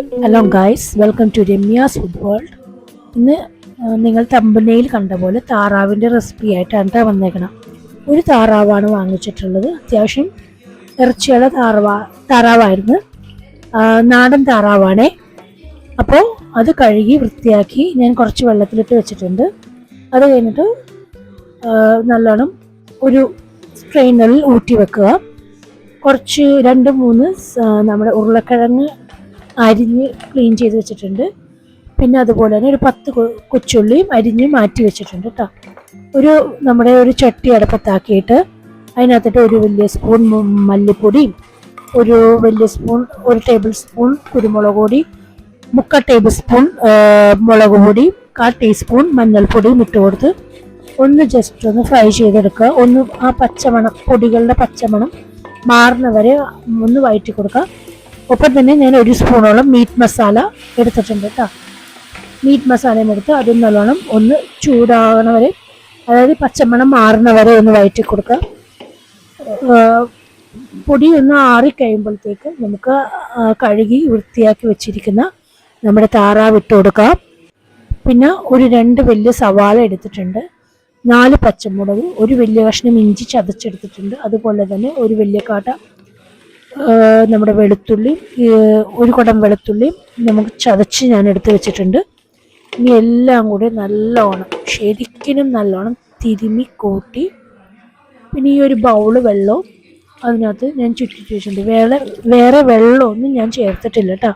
Hello guys welcome to Ramya's food world ഇന്ന് നിങ്ങൾ തമ്പനയിൽ കണ്ട പോലെ താറാവിന്റെ റെസിപ്പി ആയിട്ടാണ് ട്ടോ വന്നേക്കണം. ഒരു താറാവാണ് വാങ്ങിച്ചിട്ടുള്ളത്. അത്യാവശ്യം ഇറച്ചിയുള്ള താറാവാ താറാവായിരുന്നു. നാടൻ താറാവാണേ. അപ്പോൾ അത് കഴുകി വൃത്തിയാക്കി ഞാൻ കുറച്ച് വെള്ളത്തിലിട്ട് വെച്ചിട്ടുണ്ട്. അത് കഴിഞ്ഞിട്ട് നല്ലോണം ഒരു സ്ട്രെയിനറിൽ ഊറ്റി വെക്കുക. കുറച്ച് രണ്ട് മൂന്ന് നമ്മുടെ ഉരുളക്കിഴങ്ങ് അരിഞ്ഞ് ക്ലീൻ ചെയ്ത് വെച്ചിട്ടുണ്ട്. പിന്നെ അതുപോലെ തന്നെ ഒരു പത്ത് കൊച്ചുള്ളിയും അരിഞ്ഞ് മാറ്റി വെച്ചിട്ടുണ്ട് കേട്ടോ ഒരു നമ്മുടെ ഒരു ചട്ടി അടുപ്പത്താക്കിയിട്ട് അതിനകത്തിട്ട് ഒരു വലിയ സ്പൂൺ മല്ലിപ്പൊടിയും ഒരു വലിയ സ്പൂൺ ഒരു ടേബിൾ സ്പൂൺ കുരുമുളക് പൊടി മുക്ക ടേബിൾ സ്പൂൺ മുളക് പൊടി കാൽ ടീസ്പൂൺ മഞ്ഞൾപ്പൊടിയും ഇട്ട് കൊടുത്ത് ഒന്ന് ജസ്റ്റ് ഒന്ന് ഫ്രൈ ചെയ്തെടുക്കുക. ഒന്ന് ആ പച്ചമണം പൊടികളുടെ പച്ചമണം മാറുന്നവരെ ഒന്ന് വയറ്റി കൊടുക്കുക. ഒപ്പം തന്നെ ഞാൻ ഒരു സ്പൂണോളം മീറ്റ് മസാല എടുത്തിട്ടുണ്ട് കേട്ടോ. മീറ്റ് മസാലയും എടുത്ത് അതും നല്ലോണം ഒന്ന് ചൂടാകണ വരെ അതായത് പച്ചമണം മാറുന്ന വരെ ഒന്ന് വയറ്റി കൊടുക്കുക. പൊടി ഒന്ന് ആറിക്കഴിയുമ്പോഴത്തേക്ക് നമുക്ക് കഴുകി വൃത്തിയാക്കി വെച്ചിരിക്കുന്ന നമ്മുടെ താറാവ് ഇട്ട് കൊടുക്കാം. പിന്നെ ഒരു രണ്ട് വലിയ സവാള എടുത്തിട്ടുണ്ട്. നാല് പച്ചമുളക് ഒരു വലിയ കഷ്ണം ഇഞ്ചി ചതച്ചെടുത്തിട്ടുണ്ട്. അതുപോലെ തന്നെ ഒരു വലിയ കാട്ട നമ്മുടെ വെളുത്തുള്ളി ഒരു കുടം വെളുത്തുള്ളി നമുക്ക് ചതച്ച് ഞാൻ എടുത്ത് വെച്ചിട്ടുണ്ട്. ഇനി എല്ലാം കൂടി നല്ലോണം ശരിക്കും നല്ലോണം തിരുമി കൂട്ടി പിന്നെ ഈ ഒരു ബൗൾ വെള്ളവും അതിനകത്ത് ഞാൻ ചുറ്റിട്ട് വെച്ചിട്ടുണ്ട്. വേറെ വേറെ വെള്ളമൊന്നും ഞാൻ ചേർത്തിട്ടില്ല കേട്ടോ.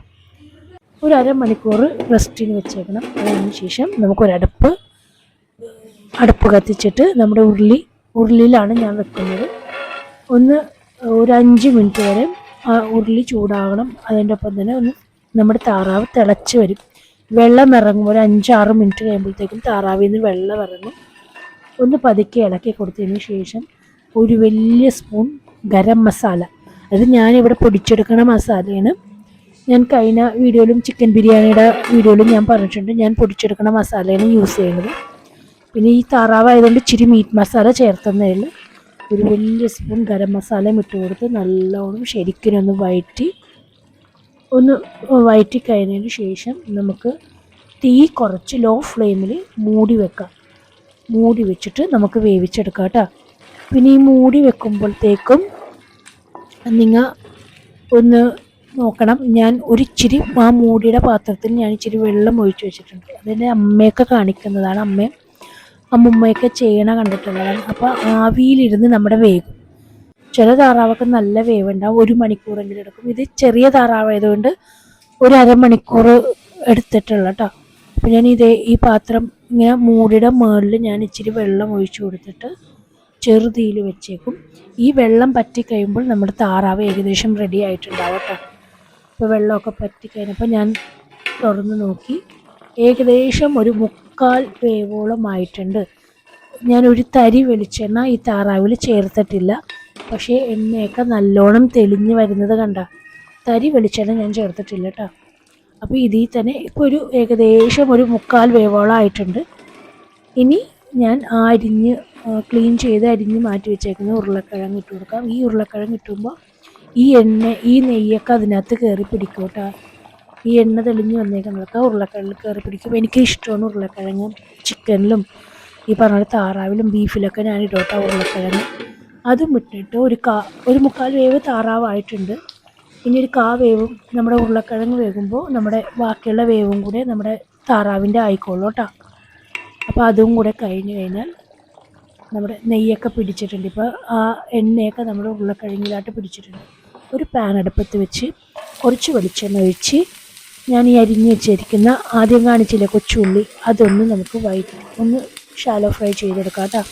ഒരു അരമണിക്കൂർ റെസ്റ്റിന് വെച്ചേക്കണം. അതിന് ശേഷം നമുക്കൊരടുപ്പ് അടുപ്പ് കത്തിച്ചിട്ട് നമ്മുടെ ഉരുളി ഉരുളിയിലാണ് ഞാൻ വെക്കുന്നത്. ഒന്ന് ഒരു അഞ്ച് മിനിറ്റ് വരെ ഉരുളി ചൂടാകണം. അതിന്റെ ഒപ്പം തന്നെ ഒന്ന് നമ്മുടെ താറാവ് തിളച്ച് വരും. വെള്ളം ഇറങ്ങും. ഒരു അഞ്ചാറ് മിനിറ്റ് കഴിയുമ്പോഴത്തേക്കും താറാവിൽ നിന്ന് വെള്ളം ഇറങ്ങും. ഒന്ന് പതുക്കെ ഇളക്കി കൊടുത്തതിന് ശേഷം ഒരു വലിയ സ്പൂൺ ഗരം മസാല. അത് ഞാനിവിടെ പൊടിച്ചെടുക്കണ മസാലയാണ്. ഞാൻ കഴിഞ്ഞ വീഡിയോയിലും ചിക്കൻ ബിരിയാണിയുടെ വീഡിയോയിലും ഞാൻ പറഞ്ഞിട്ടുണ്ട്. ഞാൻ പൊടിച്ചെടുക്കണ മസാലയാണ് യൂസ് ചെയ്യുന്നത്. പിന്നെ ഈ താറാവായതുകൊണ്ട് ഇച്ചിരി മീറ്റ് മസാല ചേർത്തുന്നതിൽ ഒരു വലിയ സ്പൂൺ ഗരം മസാലയും ഇട്ട് കൊടുത്ത് നല്ലോണം ശരിക്കും ഒന്ന് വഴറ്റി ഒന്ന് വഴറ്റി കഴിഞ്ഞതിന് ശേഷം നമുക്ക് തീ കുറച്ച് ലോ ഫ്ലെയിമിൽ മൂടി വെക്കാം. മൂടി വെച്ചിട്ട് നമുക്ക് വേവിച്ചെടുക്കാം കേട്ടോ. പിന്നെ ഈ മൂടി വെക്കുമ്പോഴത്തേക്കും നിങ്ങൾ ഒന്ന് നോക്കണം. ഞാൻ ഒരിച്ചിരി ആ മൂടിയുടെ പാത്രത്തിൽ ഞാൻ ഇച്ചിരി വെള്ളം ഒഴിച്ച് വെച്ചിട്ടുണ്ട്. അതിന്റെ അമ്മയൊക്കെ കാണിക്കുന്നതാണ് അമ്മയും അമ്മുമ്മയൊക്കെ ചെയ്യണ കണ്ടിട്ടുള്ളതാണ് അപ്പോൾ ആവിയിലിരുന്ന് നമ്മുടെ വേഗം. ചില താറാവൊക്കെ നല്ല വേവുണ്ടാവും. ഒരു മണിക്കൂറെങ്കിലും എടുക്കും. ഇത് ചെറിയ താറാവായതുകൊണ്ട് ഒരു അരമണിക്കൂർ എടുത്തിട്ടുള്ള കേട്ടോ അപ്പോൾ ഞാൻ ഇതേ ഈ പാത്രം ഇങ്ങനെ മൂടിയുടെ മുകളിൽ ഞാൻ ഇച്ചിരി വെള്ളം ഒഴിച്ചു കൊടുത്തിട്ട് ചെറുതീയിൽ വെച്ചേക്കും. ഈ വെള്ളം പറ്റി കഴിയുമ്പോൾ നമ്മുടെ താറാവ് ഏകദേശം റെഡി ആയിട്ടുണ്ടാവും കേട്ടോ അപ്പോൾ വെള്ളമൊക്കെ പറ്റി കഴിഞ്ഞപ്പോൾ ഞാൻ തുറന്ന് നോക്കി. ഏകദേശം ഒരു മുക്കാൽ വേവോളം ആയിട്ടുണ്ട് ഞാൻ ഒരു തരി വെളിച്ചെണ്ണ ഈ താറാവിൽ ചേർത്തിട്ടില്ല. പക്ഷേ എണ്ണയൊക്കെ നല്ലോണം തെളിഞ്ഞ് വരുന്നത് കണ്ട. തരി വെളിച്ചെണ്ണ ഞാൻ ചേർത്തിട്ടില്ല കേട്ടോ അപ്പോൾ ഇതിൽ തന്നെ ഇപ്പോൾ ഒരു ഏകദേശം ഒരു മുക്കാൽ വേവോളം ആയിട്ടുണ്ട് ഇനി ഞാൻ അരിഞ്ഞ് ക്ലീൻ ചെയ്ത് അരിഞ്ഞ് മാറ്റി വെച്ചേക്കുന്ന ഉരുളക്കിഴങ്ങ് ഇട്ട് കൊടുക്കാം. ഈ ഉരുളക്കിഴങ്ങ് ഇട്ടുമ്പോൾ ഈ എണ്ണ ഈ നെയ്യൊക്കെ അതിനകത്ത് കയറി പിടിക്കും കേട്ടോ ഈ എണ്ണ തെളിഞ്ഞ് വന്നേക്കുന്നതൊക്കെ ഉരുളക്കിഴങ്ങ് കയറി പിടിക്കും. എനിക്ക് ഇഷ്ടമാണ് ഉരുളക്കിഴങ്ങ്. ചിക്കനിലും ഈ പറഞ്ഞ പോലെ താറാവിലും ബീഫിലൊക്കെ ഞാൻ ഇടോട്ടാ ഉരുളക്കിഴങ്ങ്. അതും ഇട്ടിട്ട് ഒരു കാ ഒരു മുക്കാൽ വേവ് താറാവായിട്ടുണ്ട് ഇനി ഒരു കാ വേവും നമ്മുടെ ഉരുളക്കിഴങ്ങ് വേകുമ്പോൾ നമ്മുടെ ബാക്കിയുള്ള വേവും കൂടെ നമ്മുടെ താറാവിന്റെ ആയിക്കോളൂ കേട്ടോ. അപ്പോൾ അതും കൂടെ കഴിഞ്ഞ് കഴിഞ്ഞാൽ നമ്മുടെ നെയ്യൊക്കെ പിടിച്ചിട്ടുണ്ട്. ഇപ്പോൾ ആ എണ്ണയൊക്കെ നമ്മുടെ ഉരുളക്കിഴങ്ങിലായിട്ട് പിടിച്ചിട്ടുണ്ട്. ഒരു പാൻ അടുപ്പത്ത് വെച്ച് കുറച്ച് വെളിച്ചെണ്ണ ഒഴിച്ച് ഞാൻ ഈ അരിഞ്ഞ് വെച്ചിരിക്കുന്ന ആദ്യം കാണിച്ചില്ല കൊച്ചുള്ളി? അതൊന്ന് നമുക്ക് വൈറ്റ് ഒന്ന് ഷാലോ ഫ്രൈ ചെയ്തെടുക്കാം കേട്ടോ.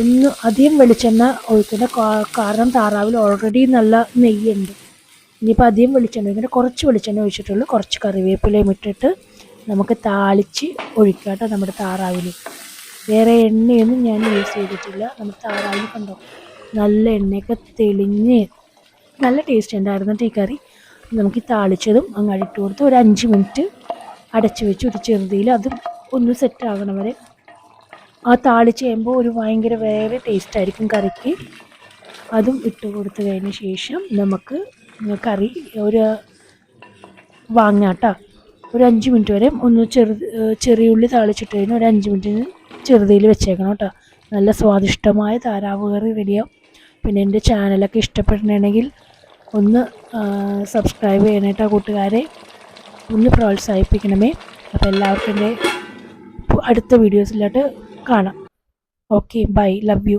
ഒന്ന് അധികം വെളിച്ചെണ്ണ ഒഴിക്കേണ്ട. കാരണം താറാവിൽ ഓൾറെഡി നല്ല നെയ്യുണ്ട്. ഇനിയിപ്പോൾ അധികം വെളിച്ചെണ്ണ ഒഴിക്കേണ്ട. കുറച്ച് വെളിച്ചെണ്ണ ഒഴിച്ചിട്ടുള്ളൂ. കുറച്ച് കറിവേപ്പിലയും ഇട്ടിട്ട് നമുക്ക് താളിച്ച് ഒഴിക്കാം കേട്ടോ നമ്മുടെ താറാവിൽ വേറെ എണ്ണയൊന്നും ഞാൻ യൂസ് ചെയ്തിട്ടില്ല. നമ്മുടെ താറാവിൽ കണ്ടോ? നല്ല എണ്ണയൊക്കെ തെളിഞ്ഞ് നല്ല ടേസ്റ്റ് ഉണ്ടായിരുന്നു ഈ കറി. നമുക്ക് ഈ താളിച്ചതും അങ്ങ് ഇട്ട് കൊടുത്ത് ഒരു അഞ്ച് മിനിറ്റ് അടച്ചു വെച്ച് ഒരു ചെറുതിയിൽ അതും ഒന്ന് സെറ്റ് ആകണം വരെ. ആ താളിച്ച് കഴിയുമ്പോൾ ഒരു ഭയങ്കര വേറെ ടേസ്റ്റ് ആയിരിക്കും കറിക്ക്. അതും ഇട്ട് കൊടുത്ത് കഴിഞ്ഞ ശേഷം നമുക്ക് കറി ഒരു വാങ്ങാട്ടോ ഒരു അഞ്ച് മിനിറ്റ് വരെ ഒന്ന് ചെറു ചെറിയ ഉള്ളി താളിച്ചിട്ട് കഴിഞ്ഞാൽ ഒരു അഞ്ച് മിനിറ്റിന് ചെറുതിയിൽ വെച്ചേക്കണം കേട്ടോ നല്ല സ്വാദിഷ്ടമായ താറാവ് കറി റെഡിയാവും പിന്നെ എന്റെ ചാനലൊക്കെ ഇഷ്ടപ്പെട്ടിട്ടുണ്ടെങ്കിൽ ഒന്ന് സബ്സ്ക്രൈബ് ചെയ്യണേട്ടോ കൂട്ടുകാരെ. ഒന്ന് പ്രോത്സാഹിപ്പിക്കണമേ. അപ്പോൾ എല്ലാവർക്കും അടുത്ത വീഡിയോസിലോട്ട് കാണാം. Okay bye love you